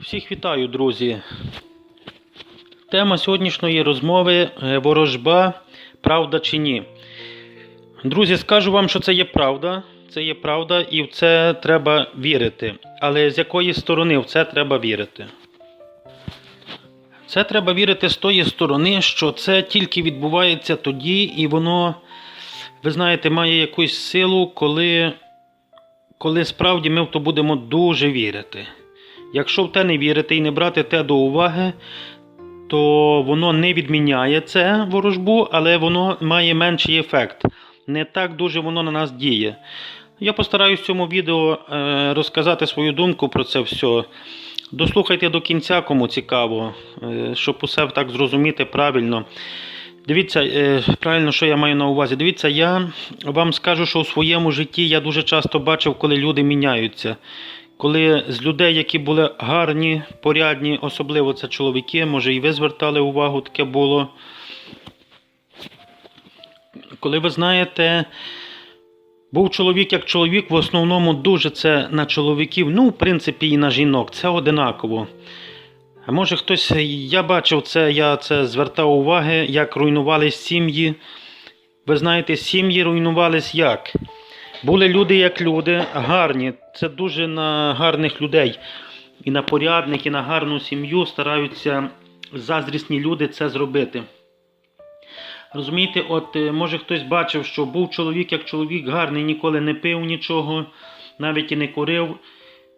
Всіх вітаю, друзі. Тема сьогоднішньої розмови е, ворожба, правда чи ні. Друзі, скажу вам, що це є правда. Це є правда, і в це треба вірити. Але з якої сторони в це треба вірити? Це треба вірити з тої сторони, що це тільки відбувається тоді, і воно, ви знаєте, має якусь силу, коли, коли справді ми в то будемо дуже вірити. Якщо в те не вірити і не брати те до уваги, то воно не відміняє це ворожбу, але воно має менший ефект. Не так дуже воно на нас діє. Я постараюсь в цьому відео е, розказати свою думку про це все. Дослухайте до кінця, кому цікаво, е, щоб усе так зрозуміти правильно. Дивіться, е, правильно, що я маю на увазі. Дивіться, я вам скажу, що у своєму житті я дуже часто бачив, коли люди міняються. Коли з людей, які були гарні, порядні, особливо це чоловіки, може і ви звертали увагу, таке було. Коли ви знаєте, був чоловік як чоловік, в основному дуже це на чоловіків, ну, в принципі, і на жінок, це одинаково. А може хтось, я бачив це, я це звертав уваги, як руйнувались сім'ї. Ви знаєте, сім'ї руйнувались як? Були люди як люди, гарні. Це дуже на гарних людей. І на порядних, і на гарну сім'ю стараються заздрісні люди це зробити. Розумієте, от е, може хтось бачив, що був чоловік як чоловік гарний, ніколи не пив нічого, навіть і не курив.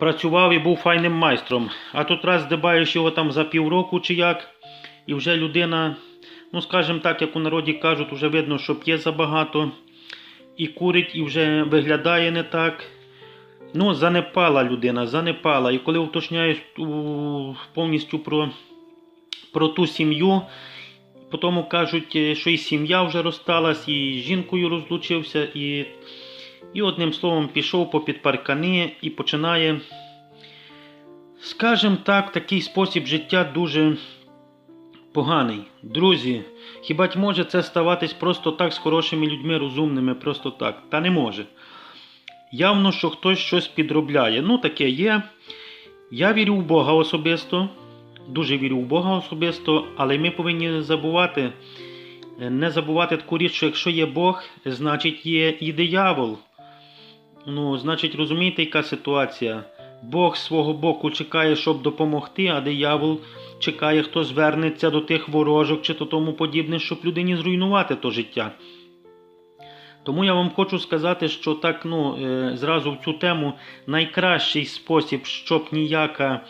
Працював і був файним майстром. А тут раз здибаєш його там за півроку чи як, і вже людина, ну скажімо так, як у народі кажуть, вже видно, що п'є забагато і курить, і вже виглядає не так. Ну, занепала людина, занепала. І коли уточняєш повністю про, про ту сім'ю, потім кажуть, е, що і сім'я вже розсталась, і з жінкою розлучився, і, і одним словом пішов по підпаркани і починає, скажімо так, такий спосіб життя дуже поганий. Друзі, хіба може це ставатись просто так з хорошими людьми, розумними, просто так? Та не може. Явно, що хтось щось підробляє. Ну, таке є. Я вірю в Бога особисто, дуже вірю в Бога особисто, але ми повинні забувати, е, не забувати таку річ, що якщо є Бог, значить є і диявол. Ну, значить, розумієте, яка ситуація? Бог свого боку чекає, щоб допомогти, а диявол чекає, хто звернеться до тих ворожок чи то тому подібне, щоб людині зруйнувати то життя. Тому я вам хочу сказати, що так ну, е, зразу в цю тему найкращий спосіб, щоб ніяка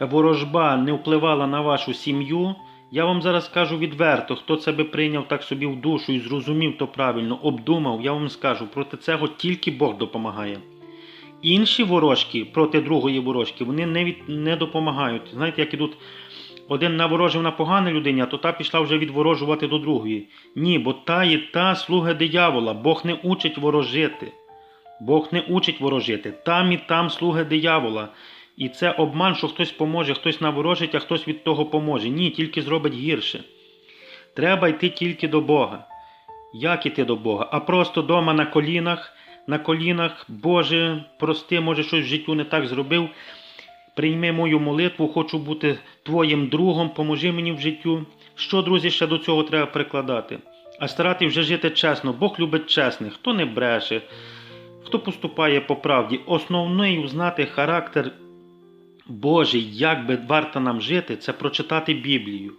ворожба не впливала на вашу сім'ю. Я вам зараз скажу відверто, хто це би прийняв так собі в душу і зрозумів то правильно, обдумав, я вам скажу, проти цього тільки Бог допомагає. Інші ворожки проти другої ворожки вони не, від, не допомагають. Знаєте, як ідуть один наворожив на погану людині, а то та пішла вже відворожувати до другої. Ні, бо та і та слуга диявола. Бог не учить ворожити. Бог не учить ворожити. Там і там слуги диявола. І це обман, що хтось поможе, хтось наворожить, а хтось від того поможе. Ні, тільки зробить гірше. Треба йти тільки до Бога. Як іти до Бога? А просто дома на колінах, на колінах, Боже, прости, може, щось в життю не так зробив. Прийми мою молитву, хочу бути твоїм другом, поможи мені в життю. Що, друзі, ще до цього треба прикладати? А старати вже жити чесно. Бог любить чесних, хто не бреше, хто поступає по правді. Основний узнати характер Божий, як би варто нам жити, це прочитати Біблію.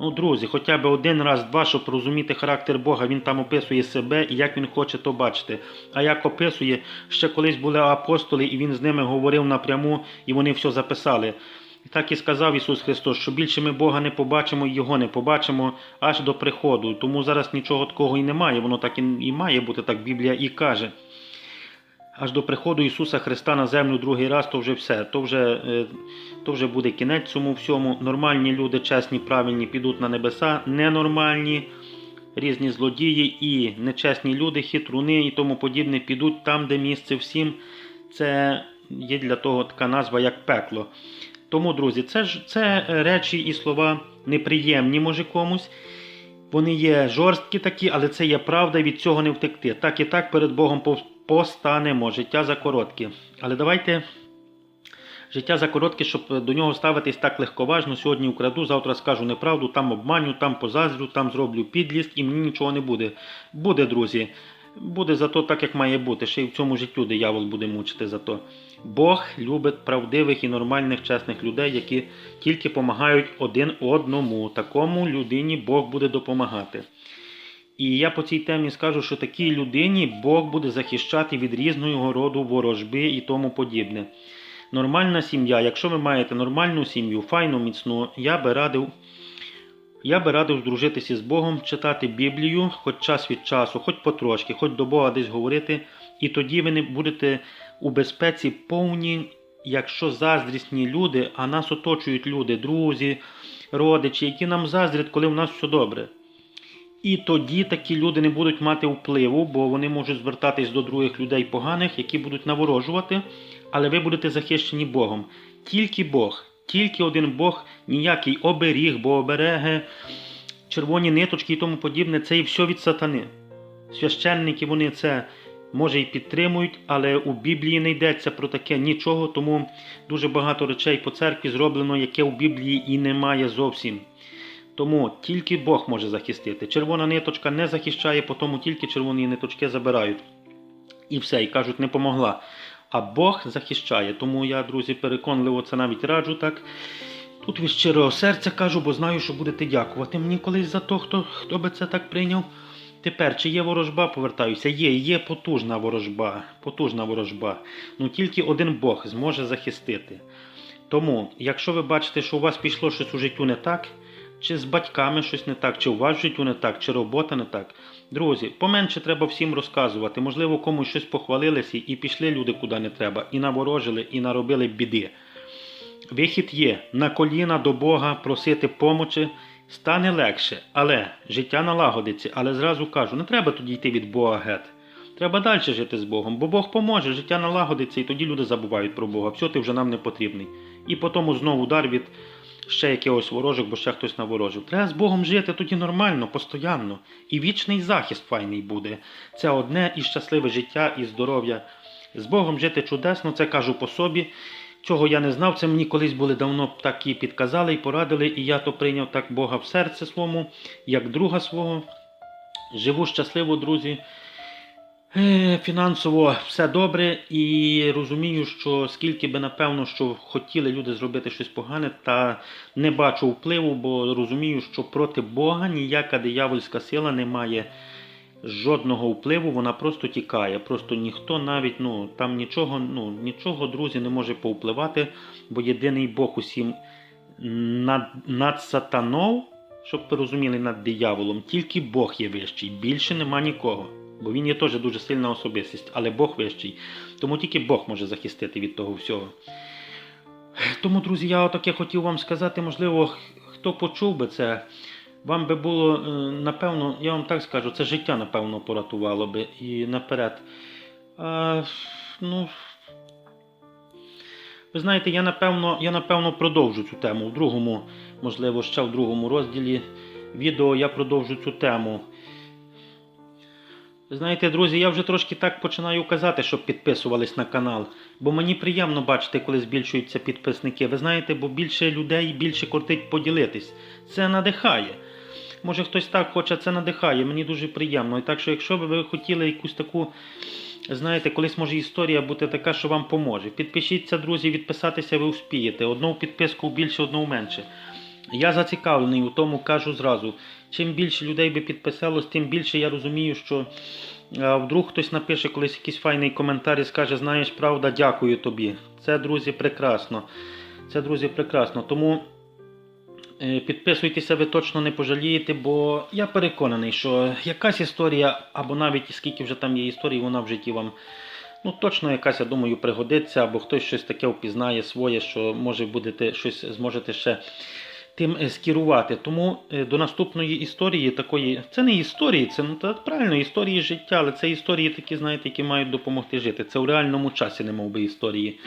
Ну, друзі, хоча б один раз, два, щоб розуміти характер Бога, він там описує себе і як він хоче то бачити. А як описує, ще колись були апостоли, і він з ними говорив напряму, і вони все записали. І так і сказав Ісус Христос, що більше ми Бога не побачимо і Його не побачимо аж до приходу. Тому зараз нічого такого і немає. Воно так і має бути, так Біблія і каже. Аж до приходу Ісуса Христа на землю другий раз, то вже все. То вже, е, то вже буде кінець цьому всьому. Нормальні люди, чесні, правильні, підуть на небеса, ненормальні, різні злодії і нечесні люди, хитруни і тому подібне підуть там, де місце всім. Це є для того така назва, як пекло. Тому, друзі, це ж це речі і слова неприємні, може комусь. Вони є жорсткі такі, але це є правда, і від цього не втекти. Так і так перед Богом постанемо. Життя за коротке. Але давайте Життя за коротке, щоб до нього ставитись так легковажно. Сьогодні украду, завтра скажу неправду, там обманю, там позаздрю, там зроблю підлість і мені нічого не буде. Буде, друзі. Буде зато так, як має бути. Ще й в цьому життю диявол буде мучити за то. Бог любить правдивих і нормальних, чесних людей, які тільки допомагають один одному. Такому людині Бог буде допомагати. І я по цій темі скажу, що такій людині Бог буде захищати від різного роду ворожби і тому подібне. Нормальна сім'я, якщо ви маєте нормальну сім'ю, файну, міцну, я би радив. Я би радив здружитися з Богом, читати Біблію, хоч час від часу, хоч потрошки, хоч до Бога десь говорити, і тоді ви не будете у безпеці повні, якщо заздрісні люди, а нас оточують люди, друзі, родичі, які нам заздрять, коли в нас все добре. І тоді такі люди не будуть мати впливу, бо вони можуть звертатись до других людей поганих, які будуть наворожувати, але ви будете захищені Богом. Тільки Бог, тільки один Бог, ніякий оберіг, бо обереги, червоні ниточки і тому подібне це і все від сатани. Священники вони це може і підтримують, але у Біблії не йдеться про таке нічого, тому дуже багато речей по церкві зроблено, яке у Біблії і немає зовсім. Тому тільки Бог може захистити. Червона ниточка не захищає, тому тільки червоні ниточки забирають. І все, і кажуть, не помогла. А Бог захищає. Тому я, друзі, переконливо це навіть раджу так. Тут від щирого серця кажу, бо знаю, що будете дякувати мені колись за то, хто, хто би це так прийняв. Тепер, чи є ворожба, повертаюся, є, є потужна ворожба, потужна ворожба. Ну тільки один Бог зможе захистити. Тому, якщо ви бачите, що у вас пішло щось у життю не так, чи з батьками щось не так, чи у вас в життю не так, чи робота не так. Друзі, поменше треба всім розказувати. Можливо, комусь щось похвалилися і пішли люди куди не треба, і наворожили, і наробили біди. Вихід є на коліна до Бога просити помочі, стане легше, але життя налагодиться. Але зразу кажу, не треба тоді йти від Бога геть. Треба далі жити з Богом, бо Бог поможе, життя налагодиться, і тоді люди забувають про Бога. Все, ти вже нам не потрібний. І потім знову удар від ще якогось ворожих, бо ще хтось наворожив. Треба з Богом жити тоді нормально, постоянно. І вічний захист файний буде. Це одне і щасливе життя, і здоров'я. З Богом жити чудесно, це кажу по собі. Цього я не знав, це мені колись були давно так і підказали і порадили, і я то прийняв так Бога в серце своєму, як друга свого. Живу щасливо, друзі. Е, Фінансово все добре і розумію, що скільки би напевно, що хотіли люди зробити щось погане, та не бачу впливу, бо розумію, що проти Бога ніяка диявольська сила не має жодного впливу, вона просто тікає. Просто ніхто навіть ну там нічого, ну нічого, друзі, не може повпливати, бо єдиний Бог усім над, над сатанов, щоб ви розуміли, над дияволом, тільки Бог є вищий, більше нема нікого. Бо він є теж дуже сильна особистість, але Бог вищий. Тому тільки Бог може захистити від того всього. Тому, друзі, я отаке хотів вам сказати, можливо, хто почув би це, вам би було, е, напевно, я вам так скажу, це життя, напевно, поратувало би і наперед. А, ну, ви знаєте, я напевно, я напевно продовжу цю тему в другому, можливо, ще в другому розділі відео я продовжу цю тему. Знаєте, друзі, я вже трошки так починаю казати, щоб підписувались на канал. Бо мені приємно бачити, коли збільшуються підписники. Ви знаєте, бо більше людей більше кортить поділитись. Це надихає. Може хтось так хоче, це надихає. Мені дуже приємно. І так що, якщо ви хотіли якусь таку, знаєте, колись може історія бути така, що вам поможе. Підпишіться, друзі, відписатися ви успієте. Одну підписку більше, одну менше. Я зацікавлений у тому, кажу зразу. Чим більше людей би підписалось, тим більше я розумію, що а, вдруг хтось напише колись якийсь файний коментар і скаже, знаєш, правда, дякую тобі. Це, друзі, прекрасно. Це, друзі, прекрасно. Тому е, підписуйтеся, ви точно не пожалієте, бо я переконаний, що якась історія, або навіть скільки вже там є історій, вона в житті вам. Ну, точно якась, я думаю, пригодиться, або хтось щось таке впізнає своє, що може будете щось зможете ще тим е, скерувати. Тому е, до наступної історії такої, це не історії, це ну так правильно історії життя, але це історії такі, знаєте, які мають допомогти жити. Це у реальному часі, не мов би історії.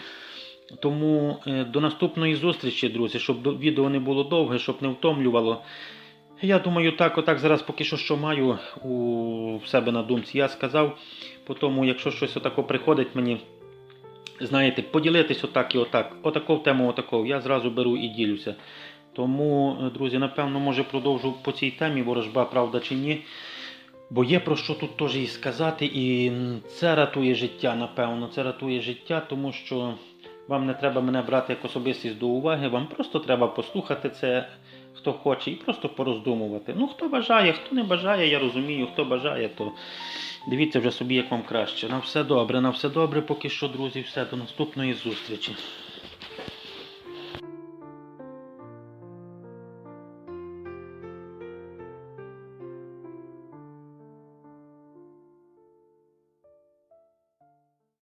Тому е, до наступної зустрічі, друзі, щоб відео не було довге, щоб не втомлювало. Я думаю, так, отак зараз поки що що маю у себе на думці. Я сказав, тому, якщо щось отако приходить мені, знаєте, поділитись отак і отак. Отаку тему, отаку. Я зразу беру і ділюся. Тому, е, друзі, напевно, може продовжу по цій темі ворожба, правда чи ні. Бо є про що тут теж і сказати, і це рятує життя, напевно. Це рятує життя, тому що вам не треба мене брати як особистість до уваги, вам просто треба послухати це, хто хоче, і просто пороздумувати. Ну, хто бажає, хто не бажає, я розумію, хто бажає, то дивіться вже собі, як вам краще. На все добре, на все добре, поки що, друзі, все, до наступної зустрічі.